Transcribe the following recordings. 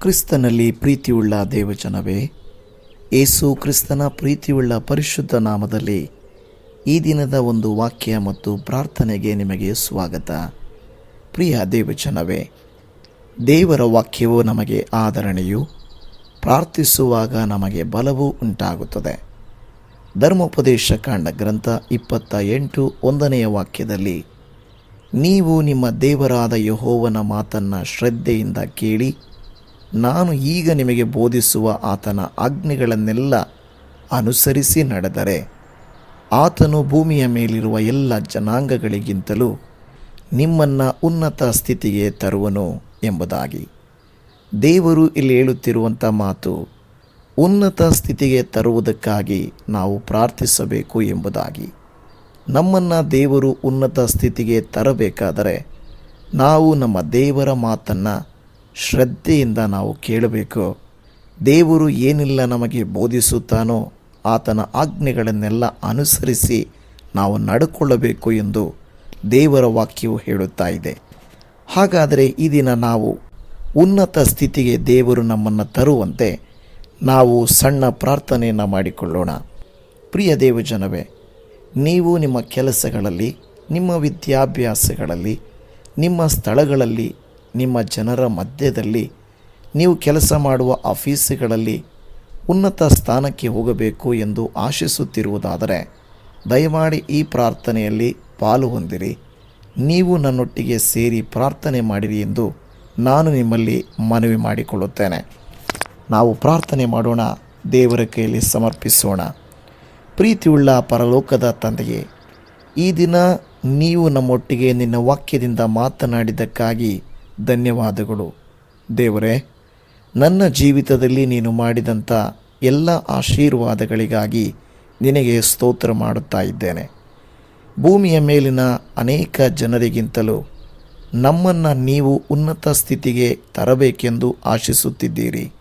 ಕ್ರಿಸ್ತನಲ್ಲಿ ಪ್ರೀತಿಯುಳ್ಳ ದೇವಜನವೇ, ಏಸು ಕ್ರಿಸ್ತನ ಪ್ರೀತಿಯುಳ್ಳ ಪರಿಶುದ್ಧ ನಾಮದಲ್ಲಿ ಈ ದಿನದ ಒಂದು ವಾಕ್ಯ ಮತ್ತು ಪ್ರಾರ್ಥನೆಗೆ ನಿಮಗೆ ಸ್ವಾಗತ. ಪ್ರಿಯ ದೇವಜನವೇ, ದೇವರ ವಾಕ್ಯವು ನಮಗೆ ಆದರಣೆಯು ಪ್ರಾರ್ಥಿಸುವಾಗ ನಮಗೆ ಬಲವೂ ಉಂಟಾಗುತ್ತದೆ. ಧರ್ಮೋಪದೇಶ ಕಾಂಡ ಗ್ರಂಥ ಇಪ್ಪತ್ತ ಎಂಟು ಒಂದನೆಯ ವಾಕ್ಯದಲ್ಲಿ, ನೀವು ನಿಮ್ಮ ದೇವರಾದ ಯಹೋವನ ಮಾತನ್ನು ಶ್ರದ್ಧೆಯಿಂದ ಕೇಳಿ ನಾನು ಈಗ ನಿಮಗೆ ಬೋಧಿಸುವ ಆತನ ಆಜ್ಞೆಗಳನ್ನೆಲ್ಲ ಅನುಸರಿಸಿ ನಡೆದರೆ ಆತನು ಭೂಮಿಯ ಮೇಲಿರುವ ಎಲ್ಲ ಜನಾಂಗಗಳಿಗಿಂತಲೂ ನಿಮ್ಮನ್ನು ಉನ್ನತ ಸ್ಥಿತಿಗೆ ತರುವನು ಎಂಬುದಾಗಿ. ದೇವರು ಇಲ್ಲಿ ಹೇಳುತ್ತಿರುವಂಥ ಮಾತು ಉನ್ನತ ಸ್ಥಿತಿಗೆ ತರುವುದಕ್ಕಾಗಿ ನಾವು ಪ್ರಾರ್ಥಿಸಬೇಕು ಎಂಬುದಾಗಿ. ನಮ್ಮನ್ನು ದೇವರು ಉನ್ನತ ಸ್ಥಿತಿಗೆ ತರಬೇಕಾದರೆ ನಾವು ನಮ್ಮ ದೇವರ ಮಾತನ್ನು ಶ್ರದ್ಧೆಯಿಂದ ನಾವು ಕೇಳಬೇಕು. ದೇವರು ಏನಿಲ್ಲ ನಮಗೆ ಬೋಧಿಸುತ್ತಾನೋ ಆತನ ಆಜ್ಞೆಗಳನ್ನೆಲ್ಲ ಅನುಸರಿಸಿ ನಾವು ನಡ್ಕೊಳ್ಳಬೇಕು ಎಂದು ದೇವರ ವಾಕ್ಯವು ಹೇಳುತ್ತಾ ಇದೆ. ಹಾಗಾದರೆ ಈ ದಿನ ನಾವು ಉನ್ನತ ಸ್ಥಿತಿಗೆ ದೇವರು ನಮ್ಮನ್ನು ತರುವಂತೆ ನಾವು ಸಣ್ಣ ಪ್ರಾರ್ಥನೆಯನ್ನು ಮಾಡಿಕೊಳ್ಳೋಣ. ಪ್ರಿಯ ದೇವಜನವೇ, ನೀವು ನಿಮ್ಮ ಕೆಲಸಗಳಲ್ಲಿ, ನಿಮ್ಮ ವಿದ್ಯಾಭ್ಯಾಸಗಳಲ್ಲಿ, ನಿಮ್ಮ ಸ್ಥಳಗಳಲ್ಲಿ ನಿಮ್ಮ ಜನರ ಮಧ್ಯದಲ್ಲಿ ನೀವು ಕೆಲಸ ಮಾಡುವ ಆಫೀಸುಗಳಲ್ಲಿ ಉನ್ನತ ಸ್ಥಾನಕ್ಕೆ ಹೋಗಬೇಕು ಎಂದು ಆಶಿಸುತ್ತಿರುವುದಾದರೆ, ದಯಮಾಡಿ ಈ ಪ್ರಾರ್ಥನೆಯಲ್ಲಿ ಪಾಲು ಹೊಂದಿರಿ. ನೀವು ನನ್ನೊಟ್ಟಿಗೆ ಸೇರಿ ಪ್ರಾರ್ಥನೆ ಮಾಡಿರಿ ಎಂದು ನಾನು ನಿಮ್ಮಲ್ಲಿ ಮನವಿ ಮಾಡಿಕೊಳ್ಳುತ್ತೇನೆ. ನಾವು ಪ್ರಾರ್ಥನೆ ಮಾಡೋಣ, ದೇವರ ಕೈಯಲ್ಲಿ ಸಮರ್ಪಿಸೋಣ. ಪ್ರೀತಿಯುಳ್ಳ ಪರಲೋಕದ ತಂದೆಯೇ, ಈ ದಿನ ನೀವು ನಮ್ಮೊಟ್ಟಿಗೆ ನಿನ್ನ ವಾಕ್ಯದಿಂದ ಮಾತನಾಡಿದ್ದಕ್ಕಾಗಿ ಧನ್ಯವಾದಗಳು. ದೇವರೇ, ನನ್ನ ಜೀವಿತದಲ್ಲಿ ನೀನು ಮಾಡಿದಂಥ ಎಲ್ಲ ಆಶೀರ್ವಾದಗಳಿಗಾಗಿ ನಿನಗೆ ಸ್ತೋತ್ರ ಮಾಡುತ್ತಾ ಇದ್ದೇನೆ. ಭೂಮಿಯ ಮೇಲಿನ ಅನೇಕ ಜನರಿಗಿಂತಲೂ ನಮ್ಮನ್ನು ನೀವು ಉನ್ನತ ಸ್ಥಿತಿಗೆ ತರಬೇಕೆಂದು ಆಶಿಸುತ್ತಿದ್ದೀರಿ.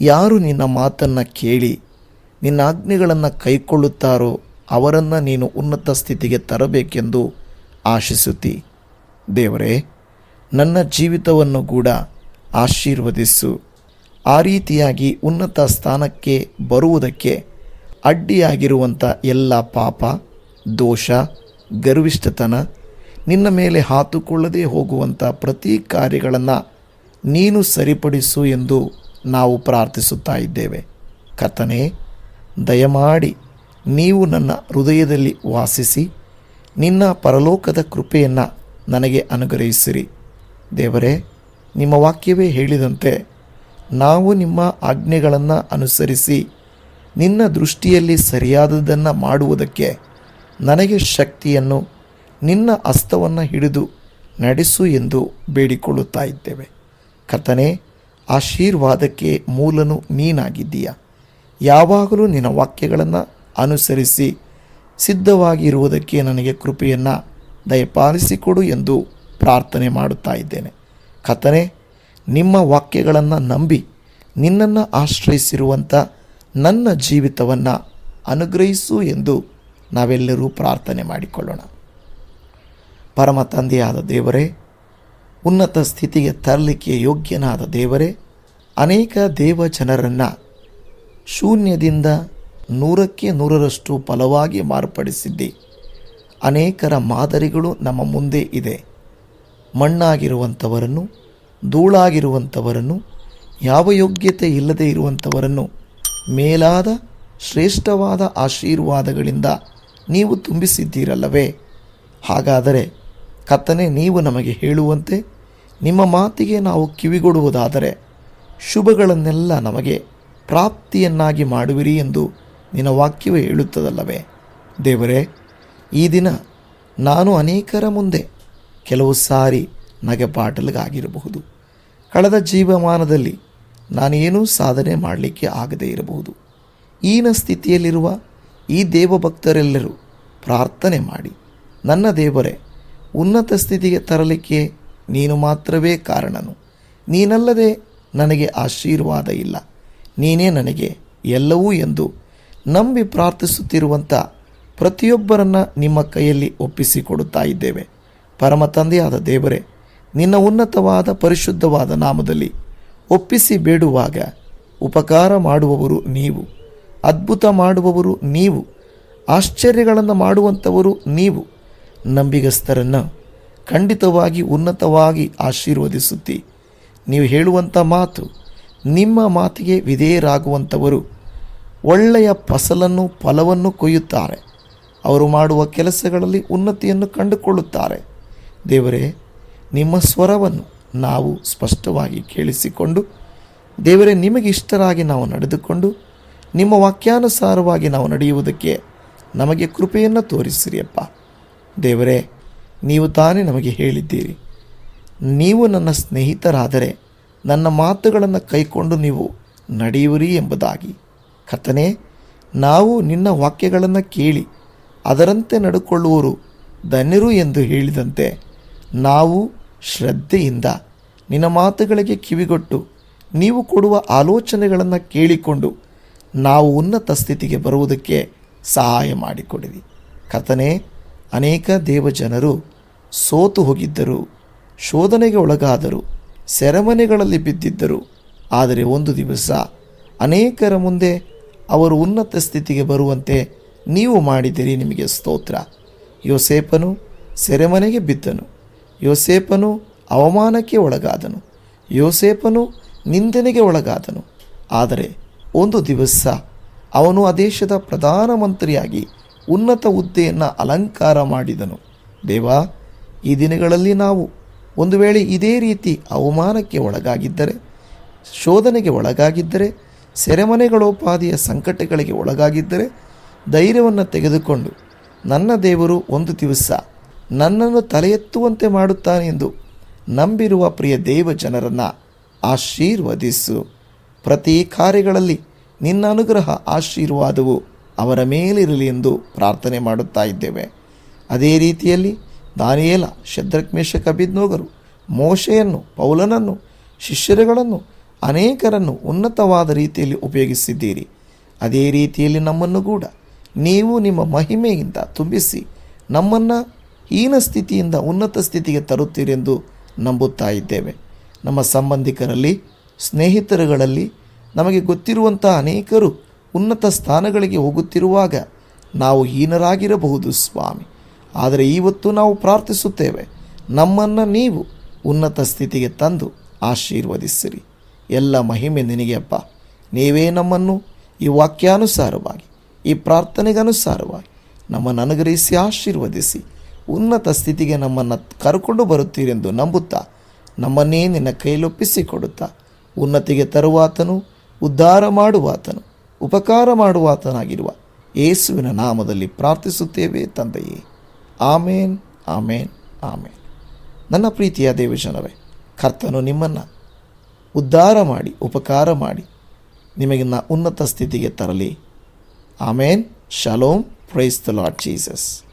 ಯಾರು ನಿನ್ನ ಮಾತನ್ನು ಕೇಳಿ ನಿನ್ನ ಆಜ್ಞೆಗಳನ್ನು ಕೈಕೊಳ್ಳುತ್ತಾರೋ ಅವರನ್ನು ನೀನು ಉನ್ನತ ಸ್ಥಿತಿಗೆ ತರಬೇಕೆಂದು ಆಶಿಸುತ್ತಿ. ದೇವರೇ ನನ್ನ ಜೀವಿತವನ್ನು ಕೂಡ ಆಶೀರ್ವದಿಸು. ಆ ರೀತಿಯಾಗಿ ಉನ್ನತ ಸ್ಥಾನಕ್ಕೆ ಬರುವುದಕ್ಕೆ ಅಡ್ಡಿಯಾಗಿರುವಂಥ ಎಲ್ಲ ಪಾಪ, ದೋಷ, ಗರ್ವಿಷ್ಠತನ ನಿನ್ನ ಮೇಲೆ ಹಾತುಕೊಳ್ಳದೇ ಹೋಗುವಂಥ ಪ್ರತಿ ಕಾರ್ಯಗಳನ್ನು ನೀನು ಸರಿಪಡಿಸು ಎಂದು ನಾವು ಪ್ರಾರ್ಥಿಸುತ್ತಾ ಇದ್ದೇವೆ. ಕಥನೇ ದಯಮಾಡಿ ನೀವು ನನ್ನ ಹೃದಯದಲ್ಲಿ ವಾಸಿಸಿ ನಿನ್ನ ಪರಲೋಕದ ಕೃಪೆಯನ್ನು ನನಗೆ ಅನುಗ್ರಹಿಸಿರಿ. ದೇವರೇ, ನಿಮ್ಮ ವಾಕ್ಯವೇ ಹೇಳಿದಂತೆ ನಾವು ನಿಮ್ಮ ಆಜ್ಞೆಗಳನ್ನು ಅನುಸರಿಸಿ ನಿನ್ನ ದೃಷ್ಟಿಯಲ್ಲಿ ಸರಿಯಾದದನ್ನು ಮಾಡುವುದಕ್ಕೆ ನನಗೆ ಶಕ್ತಿಯನ್ನು, ನಿನ್ನ ಹಸ್ತವನ್ನು ಹಿಡಿದು ನಡೆಸು ಎಂದು ಬೇಡಿಕೊಳ್ಳುತ್ತಾ ಇದ್ದೇವೆ. ಕರ್ತನೆ, ಆಶೀರ್ವಾದಕ್ಕೆ ಮೂಲನು ನೀನಾಗಿದ್ದೀಯ? ಯಾವಾಗಲೂ ನಿನ್ನ ವಾಕ್ಯಗಳನ್ನು ಅನುಸರಿಸಿ ಸಿದ್ಧವಾಗಿರುವುದಕ್ಕೆ ನನಗೆ ಕೃಪೆಯನ್ನು ದಯಪಾಲಿಸಿಕೊಡು ಎಂದು ಪ್ರಾರ್ಥನೆ ಮಾಡುತ್ತಾ ಇದ್ದೇನೆ. ಕಥನೆ ನಿಮ್ಮ ವಾಕ್ಯಗಳನ್ನು ನಂಬಿ ನಿನ್ನನ್ನು ಆಶ್ರಯಿಸಿರುವಂಥ ನನ್ನ ಜೀವಿತವನ್ನು ಅನುಗ್ರಹಿಸು ಎಂದು ನಾವೆಲ್ಲರೂ ಪ್ರಾರ್ಥನೆ ಮಾಡಿಕೊಳ್ಳೋಣ. ಪರಮ ತಂದೆಯಾದ ದೇವರೇ, ಉನ್ನತ ಸ್ಥಿತಿಗೆ ತರಲಿಕ್ಕೆ ಯೋಗ್ಯನಾದ ದೇವರೇ, ಅನೇಕ ದೇವ ಜನರನ್ನು ಶೂನ್ಯದಿಂದ ನೂರಕ್ಕೆ ನೂರರಷ್ಟು ಫಲವಾಗಿ ಮಾರ್ಪಡಿಸಿದ್ದಿ. ಅನೇಕರ ಮಾದರಿಗಳು ನಮ್ಮ ಮುಂದೆ ಇದೆ. ಮಣ್ಣಾಗಿರುವಂಥವರನ್ನು, ಧೂಳಾಗಿರುವಂಥವರನ್ನು, ಯಾವ ಯೋಗ್ಯತೆ ಇಲ್ಲದೆ ಇರುವಂಥವರನ್ನು ಮೇಲಾದ ಶ್ರೇಷ್ಠವಾದ ಆಶೀರ್ವಾದಗಳಿಂದ ನೀವು ತುಂಬಿಸಿದ್ದೀರಲ್ಲವೇ? ಹಾಗಾದರೆ ಕತ್ತನೆ ನೀವು ನಮಗೆ ಹೇಳುವಂತೆ ನಿಮ್ಮ ಮಾತಿಗೆ ನಾವು ಕಿವಿಗೊಡುವುದಾದರೆ ಶುಭಗಳನ್ನೆಲ್ಲ ನಮಗೆ ಪ್ರಾಪ್ತಿಯನ್ನಾಗಿ ಮಾಡುವಿರಿ ಎಂದು ನಿನ್ನ ವಾಕ್ಯವೇ ಹೇಳುತ್ತದಲ್ಲವೇ? ದೇವರೇ, ಈ ದಿನ ನಾನು ಅನೇಕರ ಮುಂದೆ ಕೆಲವು ಸಾರಿ ನಗೆಪಾಟಲಿಗಾಗಿರಬಹುದು ಕಳೆದ ಜೀವಮಾನದಲ್ಲಿ ನಾನೇನೂ ಸಾಧನೆ ಮಾಡಲಿಕ್ಕೆ ಆಗದೇ ಇರಬಹುದು. ಈನ ಸ್ಥಿತಿಯಲ್ಲಿರುವ ಈ ದೇವಭಕ್ತರೆಲ್ಲರೂ ಪ್ರಾರ್ಥನೆ ಮಾಡಿ, ನನ್ನ ದೇವರೇ, ಉನ್ನತ ಸ್ಥಿತಿಗೆ ತರಲಿಕ್ಕೆ ನೀನು ಮಾತ್ರವೇ ಕಾರಣನು. ನೀನಲ್ಲದೆ ನನಗೆ ಆಶೀರ್ವಾದ ಇಲ್ಲ. ನೀನೇ ನನಗೆ ಎಲ್ಲವೂ ಎಂದು ನಂಬಿ ಪ್ರಾರ್ಥಿಸುತ್ತಿರುವಂಥ ಪ್ರತಿಯೊಬ್ಬರನ್ನು ನಿಮ್ಮ ಕೈಯಲ್ಲಿ ಒಪ್ಪಿಸಿಕೊಡುತ್ತಾ ಇದ್ದೇವೆ. ಪರಮ ತಂದೆಯಾದ ದೇವರೇ, ನಿನ್ನ ಉನ್ನತವಾದ ಪರಿಶುದ್ಧವಾದ ನಾಮದಲ್ಲಿ ಒಪ್ಪಿಸಿ ಬೇಡುವಾಗ ಉಪಕಾರ ಮಾಡುವವರು ನೀವು, ಅದ್ಭುತ ಮಾಡುವವರು ನೀವು, ಆಶ್ಚರ್ಯಗಳನ್ನು ಮಾಡುವಂಥವರು ನೀವು. ನಂಬಿಗಸ್ತರನ್ನು ಖಂಡಿತವಾಗಿ ಉನ್ನತವಾಗಿ ಆಶೀರ್ವದಿಸುತ್ತಿ. ನೀವು ಹೇಳುವಂಥ ಮಾತು ನಿಮ್ಮ ಮಾತಿಗೆ ವಿಧೇಯರಾಗುವಂಥವರು ಒಳ್ಳೆಯ ಫಸಲನ್ನು, ಫಲವನ್ನು ಕೊಯ್ಯುತ್ತಾರೆ. ಅವರು ಮಾಡುವ ಕೆಲಸಗಳಲ್ಲಿ ಉನ್ನತಿಯನ್ನು ಕಂಡುಕೊಳ್ಳುತ್ತಾರೆ. ದೇವರೇ, ನಿಮ್ಮ ಸ್ವರವನ್ನು ನಾವು ಸ್ಪಷ್ಟವಾಗಿ ಕೇಳಿಸಿಕೊಂಡು, ದೇವರೇ, ನಿಮಗೆ ಇಷ್ಟರಾಗಿ ನಾವು ನಡೆದುಕೊಂಡು, ನಿಮ್ಮ ವಾಕ್ಯಾನುಸಾರವಾಗಿ ನಾವು ನಡೆಯುವುದಕ್ಕೆ ನಮಗೆ ಕೃಪೆಯನ್ನು ತೋರಿಸಿರಿಯಪ್ಪ. ದೇವರೇ, ನೀವು ತಾನೇ ನಮಗೆ ಹೇಳಿದ್ದೀರಿ. ನೀವು ನನ್ನ ಸ್ನೇಹಿತರಾದರೆ ನನ್ನ ಮಾತುಗಳನ್ನು ಕೈಕೊಂಡು ನೀವು ನಡೆಯುವಿರಿ ಎಂಬುದಾಗಿ. ಕಥನೆ ನಾವು ನಿನ್ನ ವಾಕ್ಯಗಳನ್ನು ಕೇಳಿ ಅದರಂತೆ ನಡೆಕೊಳ್ಳುವರು ಧನ್ಯರು ಎಂದು ಹೇಳಿದಂತೆ ನಾವು ಶ್ರದ್ಧೆಯಿಂದ ನಿನ್ನ ಮಾತುಗಳಿಗೆ ಕಿವಿಗೊಟ್ಟು ನೀವು ಕೊಡುವ ಆಲೋಚನೆಗಳನ್ನು ಕೇಳಿಕೊಂಡು ನಾವು ಉನ್ನತ ಸ್ಥಿತಿಗೆ ಬರುವುದಕ್ಕೆ ಸಹಾಯ ಮಾಡಿಕೊಡಿರಿ. ಕಥನೆ ಅನೇಕ ದೇವಜನರು ಸೋತು ಹೋಗಿದ್ದರು, ಶೋಧನೆಗೆ ಒಳಗಾದರು, ಸೆರೆಮನೆಗಳಲ್ಲಿ ಬಿದ್ದಿದ್ದರು. ಆದರೆ ಒಂದು ದಿವಸ ಅನೇಕರ ಮುಂದೆ ಅವರು ಉನ್ನತ ಸ್ಥಿತಿಗೆ ಬರುವಂತೆ ನೀವು ಮಾಡಿದಿರಿ ನಿಮಗೆ ಸ್ತೋತ್ರ. ಯೋಸೇಪನು ಸೆರೆಮನೆಗೆ ಬಿದ್ದನು. ಯೋಸೇಪನು ಅವಮಾನಕ್ಕೆ ಒಳಗಾದನು. ಯೋಸೇಪನು ನಿಂದನೆಗೆ ಒಳಗಾದನು. ಆದರೆ ಒಂದು ದಿವಸ ಅವನು ಆ ದೇಶದ ಪ್ರಧಾನಮಂತ್ರಿಯಾಗಿ ಉನ್ನತ ಹುದ್ದೆಯನ್ನು ಅಲಂಕಾರ ಮಾಡಿದನು. ದೇವಾ, ಈ ದಿನಗಳಲ್ಲಿ ನಾವು ಒಂದು ವೇಳೆ ಇದೇ ರೀತಿ ಅವಮಾನಕ್ಕೆ ಒಳಗಾಗಿದ್ದರೆ, ಶೋಧನೆಗೆ ಒಳಗಾಗಿದ್ದರೆ, ಸೆರೆಮನೆಗಳೋಪಾದಿಯ ಸಂಕಟಗಳಿಗೆ ಒಳಗಾಗಿದ್ದರೆ, ಧೈರ್ಯವನ್ನು ತೆಗೆದುಕೊಂಡು ನನ್ನ ದೇವರು ಒಂದು ದಿವಸ ನನ್ನನ್ನು ತಲೆ ಎತ್ತುವಂತೆ ಮಾಡುತ್ತಾನೆ ಎಂದು ನಂಬಿರುವ ಪ್ರಿಯ ದೇವ ಜನರನ್ನು ಆಶೀರ್ವದಿಸು. ಪ್ರತಿ ಕಾರ್ಯಗಳಲ್ಲಿ ನಿನ್ನ ಅನುಗ್ರಹ ಆಶೀರ್ವಾದವು ಅವರ ಮೇಲಿರಲಿ ಎಂದು ಪ್ರಾರ್ಥನೆ ಮಾಡುತ್ತಾ ಇದ್ದೇವೆ. ಅದೇ ರೀತಿಯಲ್ಲಿ ದಾನಿಯೇಲ ಶದ್ರಕ್ಮೇಶ ಕಬಿದ್ನೋಗರು ಬಿದ್ನೋಗರು ಮೋಶೆಯನ್ನು, ಪೌಲನನ್ನು, ಶಿಷ್ಯರುಗಳನ್ನು ಅನೇಕರನ್ನು ಉನ್ನತವಾದ ರೀತಿಯಲ್ಲಿ ಉಪಯೋಗಿಸಿದ್ದೀರಿ. ಅದೇ ರೀತಿಯಲ್ಲಿ ನಮ್ಮನ್ನು ಕೂಡ ನೀವು ನಿಮ್ಮ ಮಹಿಮೆಯಿಂದ ತುಂಬಿಸಿ ನಮ್ಮನ್ನು ಹೀನ ಸ್ಥಿತಿಯಿಂದ ಉನ್ನತ ಸ್ಥಿತಿಗೆ ತರುತ್ತೀರೆಂದು ನಂಬುತ್ತಾ ಇದ್ದೇವೆ. ನಮ್ಮ ಸಂಬಂಧಿಕರಲ್ಲಿ, ಸ್ನೇಹಿತರುಗಳಲ್ಲಿ ನಮಗೆ ಗೊತ್ತಿರುವಂಥ ಅನೇಕರು ಉನ್ನತ ಸ್ಥಾನಗಳಿಗೆ ಹೋಗುತ್ತಿರುವಾಗ ನಾವು ಹೀನರಾಗಿರಬಹುದು ಸ್ವಾಮಿ. ಆದರೆ ಇವತ್ತು ನಾವು ಪ್ರಾರ್ಥಿಸುತ್ತೇವೆ, ನಮ್ಮನ್ನು ನೀವು ಉನ್ನತ ಸ್ಥಿತಿಗೆ ತಂದು ಆಶೀರ್ವದಿಸಿರಿ. ಎಲ್ಲ ಮಹಿಮೆ ನಿನಗೆ ಅಪ್ಪ. ನೀವೇ ನಮ್ಮನ್ನು ಈ ವಾಕ್ಯಾನುಸಾರವಾಗಿ, ಈ ಪ್ರಾರ್ಥನೆಗನುಸಾರವಾಗಿ ನಮ್ಮನ್ನು ಅನುಗ್ರಹಿಸಿ, ಆಶೀರ್ವದಿಸಿ ಉನ್ನತ ಸ್ಥಿತಿಗೆ ನಮ್ಮನ್ನು ಕರ್ಕೊಂಡು ಬರುತ್ತೀರೆಂದು ನಂಬುತ್ತಾ, ನಮ್ಮನ್ನೇ ನಿನ್ನ ಕೈಲೊಪ್ಪಿಸಿಕೊಡುತ್ತಾ, ಉನ್ನತಿಗೆ ತರುವಾತನು, ಉದ್ಧಾರ ಮಾಡುವಾತನು, ಉಪಕಾರ ಮಾಡುವಾತನಾಗಿರುವ ಯೇಸುವಿನ ನಾಮದಲ್ಲಿ ಪ್ರಾರ್ಥಿಸುತ್ತೇವೆ ತಂದೆಯೇ. ಆಮೇನ್ ಆಮೇನ್ ಆಮೇನ್. ನನ್ನ ಪ್ರೀತಿಯ ದೇವಜನವೇ ಕರ್ತನು ನಿಮ್ಮನ್ನು ಉದ್ಧಾರ ಮಾಡಿ, ಉಪಕಾರ ಮಾಡಿ ನಿಮಗೆ ನ ಉನ್ನತ ಸ್ಥಿತಿಗೆ ತರಲಿ. Amen, shalom, praise the Lord Jesus.